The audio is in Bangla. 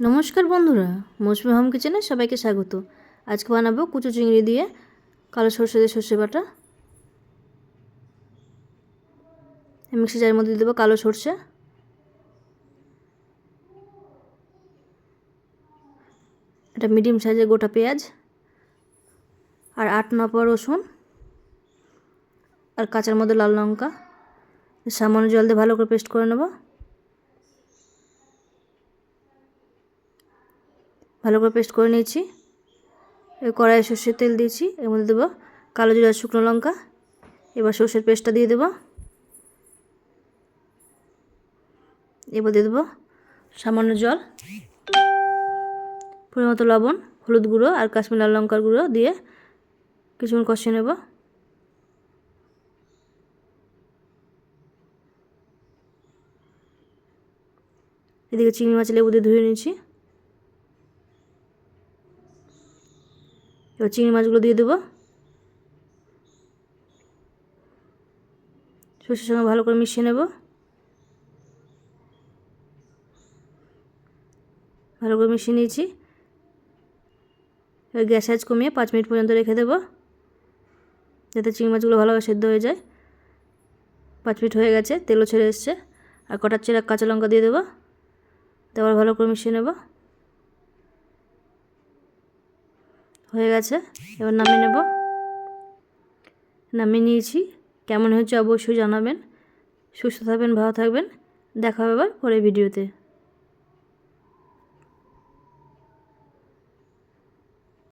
নমস্কার বন্ধুরা, মৌসুমি হোম কিচেনে সবাইকে স্বাগত। আজকে বানাবো কুচু চিংড়ি দিয়ে কালো সর্ষে দিয়ে সর্ষে বাটা। মিক্সি জারের মধ্যে দিয়ে দেবো কালো সর্ষে। এটা মিডিয়াম সাইজের গোটা পেঁয়াজ আর আট ন পর রসুন আর কাঁচার মধ্যে লাল লঙ্কা। সামান্য জল দিয়ে ভালো করে পেস্ট করে নেব। ভালো করে পেস্ট করে নিয়েছি। কড়াইয়ে সর্ষের তেল দিয়েছি, এর মধ্যে দেবো কালো জিরা, শুকনো লঙ্কা, এবার সর্ষের পেস্টটা দিয়ে দেবো। এবার দিয়ে দেবো সামান্য জল পরিমতো লবণ, হলুদ গুঁড়ো আর কাশ্মীর লাল লঙ্কার গুঁড়ো দিয়ে কিছুক্ষণ কষিয়ে নেব। এদিকে চিংড়ি মাছ লেবু দিয়ে ধুয়ে নিয়েছি। এবার চিংড়ি মাছগুলো দিয়ে দেবো। সর্ষের সঙ্গে ভালো করে মিশিয়ে নেব। ভালো করে মিশিয়ে নিয়েছি। এবার গ্যাস আজ কমিয়ে পাঁচ মিনিট পর্যন্ত রেখে দেবো। যাতে চিংড়ি মাছগুলো ভালোভাবে সেদ্ধ হয়ে যায়। পাঁচ মিনিট হয়ে গেছে, তেলও ছেড়ে এসছে। আর কটার চেরা কাঁচা লঙ্কা দিয়ে দেবো। তারপর ভালো করে মিশিয়ে নেব। হয়ে গেছে। এবার নামিয়ে নেব। নামিয়ে নিয়েছি। কেমন হয়েছে অবশ্যই জানাবেন। সুস্থ থাকবেন, ভালো থাকবেন। দেখা হবে আবার পরে ভিডিওতে।